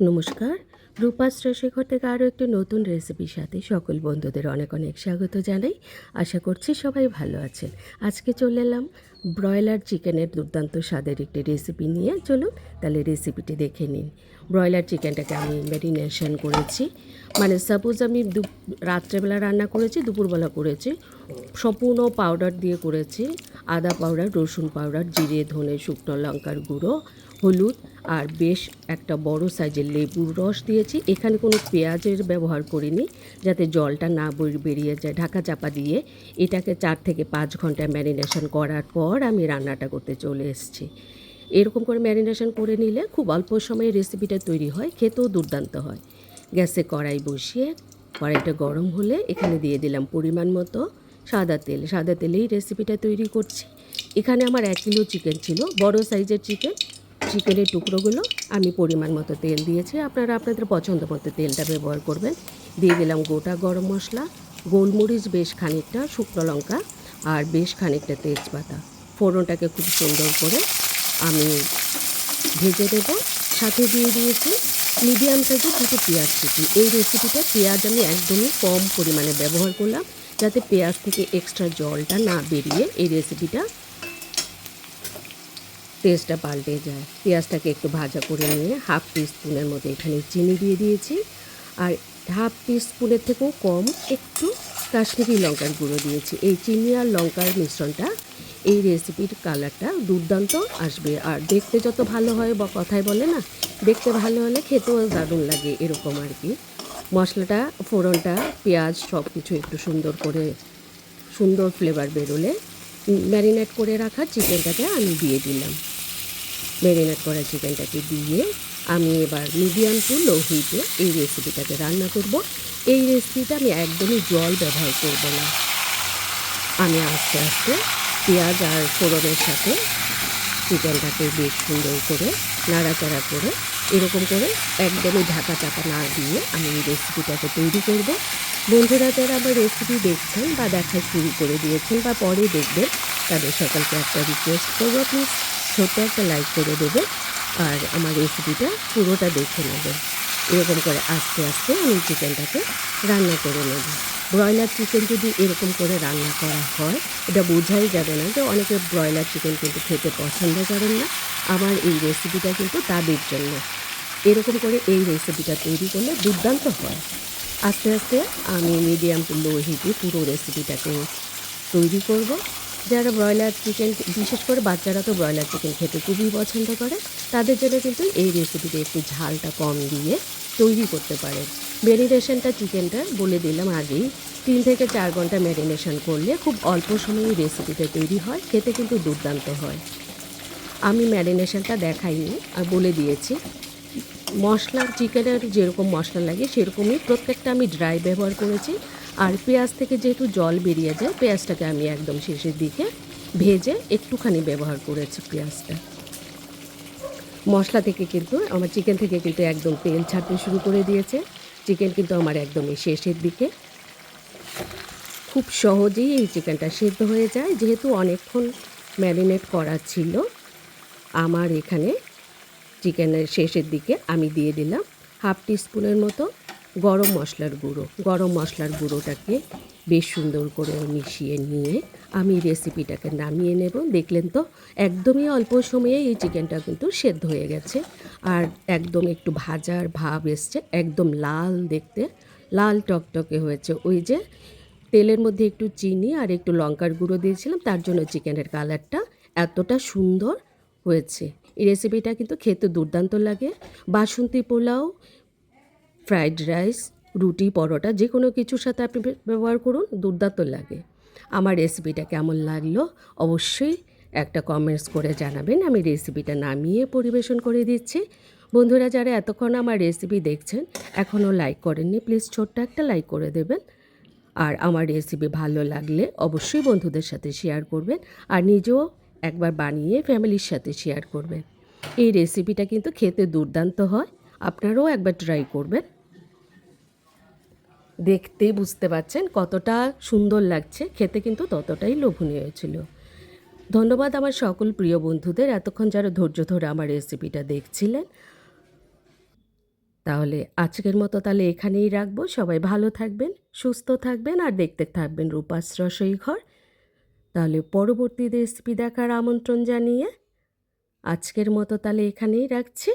নমস্কার। রূপাস শেখর থেকে আরও একটি নতুন রেসিপির সাথে সকল বন্ধুদের অনেক অনেক স্বাগত জানাই। আশা করছি সবাই ভালো আছেন। আজকে চলে এলাম ব্রয়লার চিকেনের দুর্দান্ত স্বাদের একটি রেসিপি নিয়ে। চলুন তাহলে রেসিপিটি দেখে নিন। ব্রয়লার চিকেনটাকে আমি ম্যারিনেশন করেছি। মানে সাপোজ আমি দু রাত্রেবেলা রান্না করেছি, দুপুরবেলা করেছি। সম্পূর্ণ পাউডার দিয়ে করেছি। আদা পাউডার রসুন পাউডার জিরে, ধনে, শুকনো লঙ্কার গুঁড়ো, হলুদ আর বেশ একটা বড় সাইজের লেবুর রস দিয়েছি। এখানে কোনো পেঁয়াজের ব্যবহার করিনি, যাতে জলটা না বেরিয়ে যায়। ঢাকা চাপা দিয়ে এটাকে চার থেকে পাঁচ ঘণ্টা ম্যারিনেশন করার পর আমি রান্নাটা করতে চলে এসেছি। এরকম করে ম্যারিনেশন করে নিলে খুব অল্প সময়ে রেসিপিটা তৈরি হয়, খেতেও দুর্দান্ত হয়। গ্যাসে কড়াই বসিয়ে কড়াইটা গরম হলে এখানে দিয়ে দিলাম পরিমাণ মতো সাদা তেল। সাদা তেলেই রেসিপিটা তৈরি করছি। এখানে আমার এক কিলো চিকেন ছিল, বড় সাইজের চিকেন। চিকেনের টুকরোগুলো আমি পরিমাণ মতো তেল দিয়েছি। আপনারা আপনাদের পছন্দ মতো তেলটা ব্যবহার করবেন। দিয়ে দিলাম গোটা গরম মশলা, গোলমরিচ বেশ খানিকটা, শুকনো লঙ্কা আর বেশ খানিকটা তেজপাতা। ফোড়নটাকে খুব সুন্দর করে আমি ভেজে দেবো সাথে দিয়ে দিয়েছি মিডিয়াম সাইজের দুটো পেঁয়াজ কুচি। এই রেসিপিটা পেঁয়াজ আমি একদমই কম পরিমাণে ব্যবহার করলাম, যাতে পেঁয়াজ থেকে এক্সট্রা জলটা না বেরিয়ে এই রেসিপিটা টেস্টটা পাল্টে যায়। পেঁয়াজটাকে একটু ভাজা করে নিয়ে হাফ টি স্পুনের মতো এখানে চিনি দিয়ে দিয়েছি। আর হাফ টি স্পুনের থেকেও কম একটু কাশ্মীরি লঙ্কার গুঁড়ো দিয়েছি। এই চিনি আর লঙ্কার মিশ্রণটা এই রেসিপির কালারটা দুর্দান্ত আসবে। আর দেখতে যত ভালো হয় বা কথায় বলে না, দেখতে ভালো হলে খেতেও দারুণ লাগে এরকম আর কি। মশলাটা, ফোড়নটা, পেঁয়াজ সব কিছু একটু সুন্দর করে, সুন্দর ফ্লেভার বেরোলে ম্যারিনেট করে রাখা চিকেনটাকে আমি দিয়ে দিলাম। ম্যারিনেট করা চিকেনটাকে দিয়ে আমি এবার মিডিয়াম টু লো হিটে এই রেসিপিটাকে রান্না করব। এই রেসিপিটা আমি একদমই জল ব্যবহার করব না। আমি আস্তে আস্তে পেঁয়াজ আর ফোড়নের সাথে চিকেনটাকে বেশ সুন্দর করে নাড়াচাড়া করে এরকম করে একদমই ঢাকা চাপা না দিয়ে আমি এই রেসিপিটাকে তৈরি করব। বন্ধুরা, যারা আমার রেসিপি দেখছেন বা দেখা শুরু করে দিয়েছেন বা পরে দেখবেন, তাদের সকলকে একটা রিকোয়েস্ট করব প্লিজ ছোট্ট একটা লাইক করে দেবে আর আমার রেসিপিটা পুরোটা দেখে নেবেন এরকম করে আস্তে আস্তে আমি চিকেনটাকে রান্না করে নেব। ব্রয়লার চিকেন যদি এরকম করে রান্না করা হয়, এটা বোঝাই যাবে না যে অনেকে ব্রয়লার চিকেন কিন্তু খেতে পছন্দ করেন না। আমার এই রেসিপিটা কিন্তু তাদের জন্য। এরকম করে এই রেসিপিটা তৈরি করলে দুর্দান্ত হয়। আস্তে আস্তে আমি মিডিয়াম টু লো হিটে পুরো রেসিপিটাকে তৈরি করব। যারা ব্রয়লার চিকেন বিশেষ করে বাচ্চারা তো ব্রয়লার চিকেন খেতে খুবই পছন্দ করে, তাদের জন্য কিন্তু এই রেসিপিতে একটু ঝালটা কম দিয়ে তৈরি করতে পারেন। ম্যারিনেশনটা চিকেনটা বলে দিলাম আগেই। তিন থেকে চার ঘণ্টা ম্যারিনেশন করলে খুব অল্প সময়ে রেসিপিটা তৈরি হয়, খেতে কিন্তু দুর্দান্ত হয়। আমি ম্যারিনেশনটা দেখাইনি আর বলে দিয়েছি। মশলা চিকেনের যেরকম মশলা লাগে সেরকমই প্রত্যেকটা আমি ড্রাই ব্যবহার করেছি। আর পেঁয়াজ থেকে যেহেতু জল বেরিয়ে যায়, পেঁয়াজটাকে আমি একদম শেষের দিকে ভেজে একটুখানি ব্যবহার করেছি পেঁয়াজটা। মশলা থেকে কিন্তু, আমার চিকেন থেকে কিন্তু একদম তেল ছাড়তে শুরু করে দিয়েছে। চিকেন কিন্তু আমার একদমই শেষের দিকে। খুব সহজেই এই চিকেনটা সেদ্ধ হয়ে যায়, যেহেতু অনেকক্ষণ ম্যারিনেট করা ছিল। আমার এখানে চিকেনের শেষের দিকে আমি দিয়ে দিলাম হাফ স্পুনের মতো। গরম মশলার গুঁড়ো। গরম মশলার গুঁড়োটাকে বেশ সুন্দর করে মিশিয়ে নিয়ে আমি রেসিপিটাকে নামিয়ে নেব। দেখলেন তো, একদমই অল্প সময়ে এই চিকেনটা কিন্তু সেদ্ধ হয়ে গেছে। আর একদম একটু ভাজার ভাব এসছে, একদম লাল দেখতে। লাল টকটকে হয়েছে। ওই যে তেলের মধ্যে একটু চিনি আর একটু লঙ্কার গুঁড়ো দিয়েছিলাম, তার জন্য চিকেনের কালারটা এতটা সুন্দর হয়েছে। এই রেসিপিটা কিন্তু খেতে দুর্দান্ত লাগে। বাসন্তী পোলাও ফ্রাইড রাইস, রুটি, পরোটা যে কোনো কিছুর সাথে আপনি ব্যবহার করুন, দুর্দান্ত লাগে। আমার রেসিপিটা কেমন লাগল অবশ্যই একটা কমেন্টস করে জানাবেন। আমি রেসিপিটা নামিয়ে পরিবেশন করে দিচ্ছি। বন্ধুরা, যারা এতক্ষণ আমার রেসিপি দেখছেন, এখনও লাইক করেননি প্লিজ ছোট্ট একটা লাইক করে দেবেন। আর আমার রেসিপি ভালো লাগলে অবশ্যই বন্ধুদের সাথে শেয়ার করবেন আর নিজেও একবার বানিয়ে ফ্যামিলির সাথে শেয়ার করবেন। এই রেসিপিটা কিন্তু খেতে দুর্দান্ত হয়। আপনারাও একবার ট্রাই করবেন। দেখতেই বুঝতে পারছেন কতটা সুন্দর লাগছে। খেতে কিন্তু ততটাই লোভনীয় ছিল। ধন্যবাদ আমার সকল প্রিয় বন্ধুদের এতক্ষণ যারা ধৈর্য ধরে আমার রেসিপিটা দেখছিলেন। তাহলে আজকের মতো তাহলে এখানেই রাখব। সবাই ভালো থাকবেন, সুস্থ থাকবেন আর দেখতে থাকবেন রূপাস রসই ঘর। তাহলে পরবর্তী রেসিপি দেখার আমন্ত্রণ জানিয়ে আজকের মতো তাহলে এখানেই রাখছি।